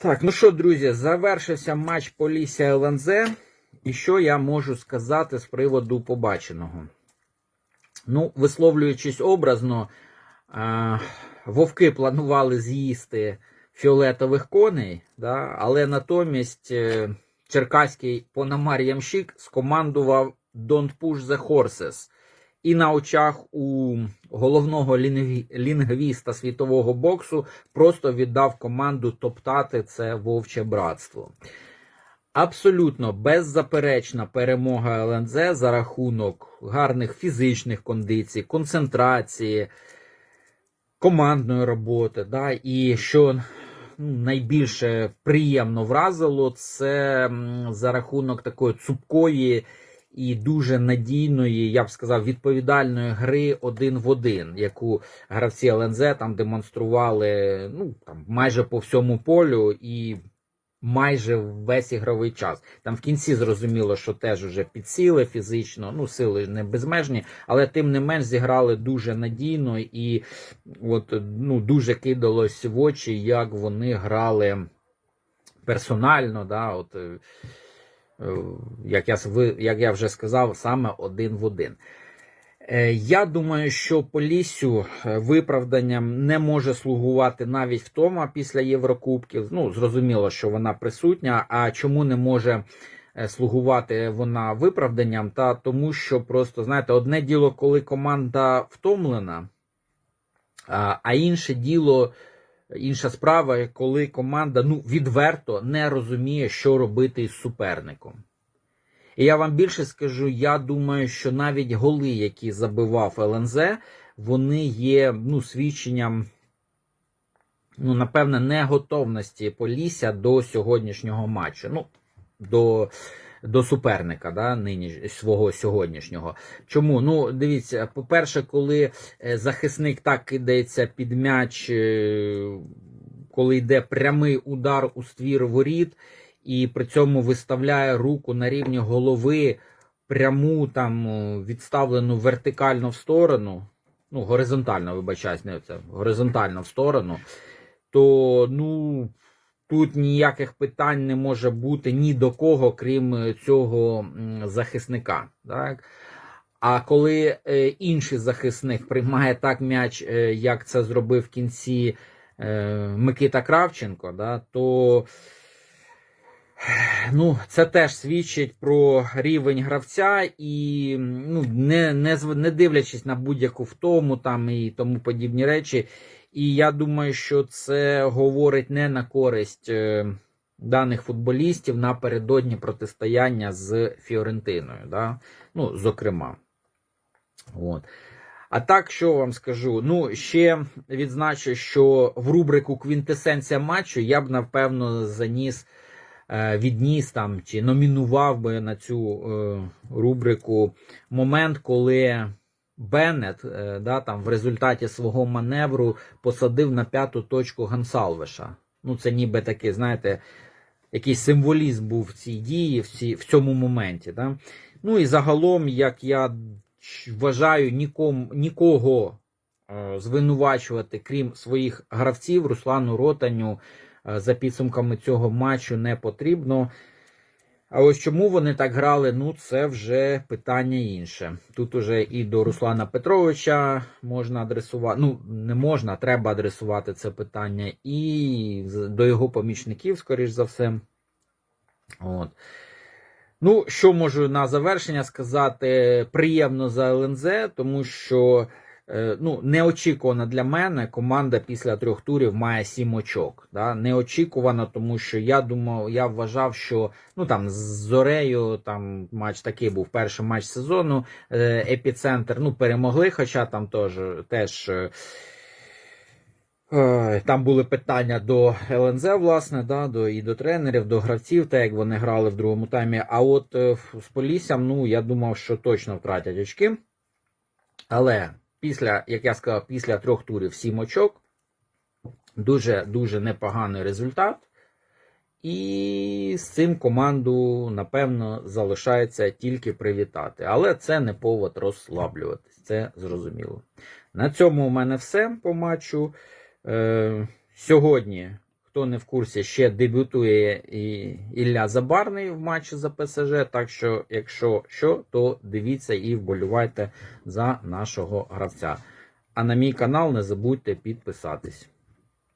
Так, ну що, друзі, завершився матч Полісся ЛНЗ. І що я можу сказати з приводу побаченого? Ну, висловлюючись образно, е, вовки планували з'їсти фіолетових коней, да, але натомість е, черкаський Пономар Ямщик скомандував Don't push the horses. І на очах у головного лінгвіста світового боксу просто віддав команду топтати це вовче братство. Абсолютно беззаперечна перемога ЛНЗ за рахунок гарних фізичних кондицій, концентрації, командної роботи. Да? І що ну, найбільше приємно вразило, це за рахунок такої цупкої і дуже надійної, я б сказав, відповідальної гри один в один, яку гравці ЛНЗ там демонстрували ну, там, майже по всьому полю і майже весь ігровий час. Там в кінці зрозуміло, що теж уже підсіли фізично, ну, сили не безмежні, але тим не менш зіграли дуже надійно і от, ну, дуже кидалось в очі, як вони грали персонально. Да, от, як, я, як я вже сказав, саме один в один. Е, Я думаю, що Поліссю е, виправданням не може слугувати навіть втома після Єврокубків. Ну, зрозуміло, що вона присутня. А чому не може е, слугувати вона виправданням? Та тому, що просто знаєте, одне діло, коли команда втомлена, а інше діло, інша справа, коли команда ну, відверто не розуміє, що робити із суперником. І я вам більше скажу, я думаю, що навіть голи, які забивав ЛНЗ, вони є ну, свідченням, ну, напевне, неготовності Полісся до сьогоднішнього матчу. Ну, до, до суперника, да, нині, свого сьогоднішнього. Чому? Ну, дивіться, по-перше, коли е, захисник так кидається під м'яч, е, коли йде прямий удар у ствір воріт, і при цьому виставляє руку на рівні голови пряму там відставлену вертикально в сторону, ну, горизонтально, вибачаюсь, не це, горизонтально в сторону, то ну, тут ніяких питань не може бути ні до кого, крім е, цього захисника. Так? А коли е, інший захисник приймає так м'яч, е, як це зробив в кінці Микита Кравченко, да, то ну, це теж свідчить про рівень гравця і ну, не, не, не дивлячись на будь-яку втому там і тому подібні речі. І я думаю, що це говорить не на користь е, даних футболістів напередодні протистояння з Фіорентиною. Да? Ну, зокрема. От. А так, що вам скажу? Ну, ще відзначу, що в рубрику Квінтесенція матчу я б напевно заніс, е, відніс там чи номінував би на цю е, рубрику момент, коли Беннет е, да, там, в результаті свого маневру посадив на п'яту точку Гансалвеша. Ну, це ніби такий, знаєте, якийсь символізм був в цій дії, в, цій, в цьому моменті. Да? Ну і загалом, як я вважаю, ніком, нікого е, звинувачувати, крім своїх гравців, Руслану Ротаню, е, за підсумками цього матчу не потрібно. А ось чому вони так грали, ну це вже питання інше. Тут уже і до Руслана Петровича можна адресувати, ну не можна, треба адресувати це питання, і до його помічників, скоріш за все. От. Ну, що можу на завершення сказати? Приємно за ЛНЗ, тому що ну, неочікувано для мене команда після трьох турів має сім очок. Да? Неочікувано, тому що я думав, я вважав, що ну там з Зорею там матч такий був перший матч сезону. Е, епіцентр ну, перемогли, хоча там теж теж. е, Там були питання до ЛНЗ, власне, да, до, і до тренерів, до гравців, так як вони грали в другому таймі. А от е, з Поліссям, ну, я думав, що точно втратять очки. Але після, як я сказав, після трьох турів сім очок, дуже дуже непоганий результат. І з цим команду, напевно, залишається тільки привітати. Але це не повод розслаблюватись, це зрозуміло. На цьому у мене все по матчу. Е, сьогодні Хто не в курсі, ще дебютує і Ілля Забарний в матчі за ПСЖ. Так що, якщо що, то дивіться і вболівайте за нашого гравця. А на мій канал не забудьте підписатись.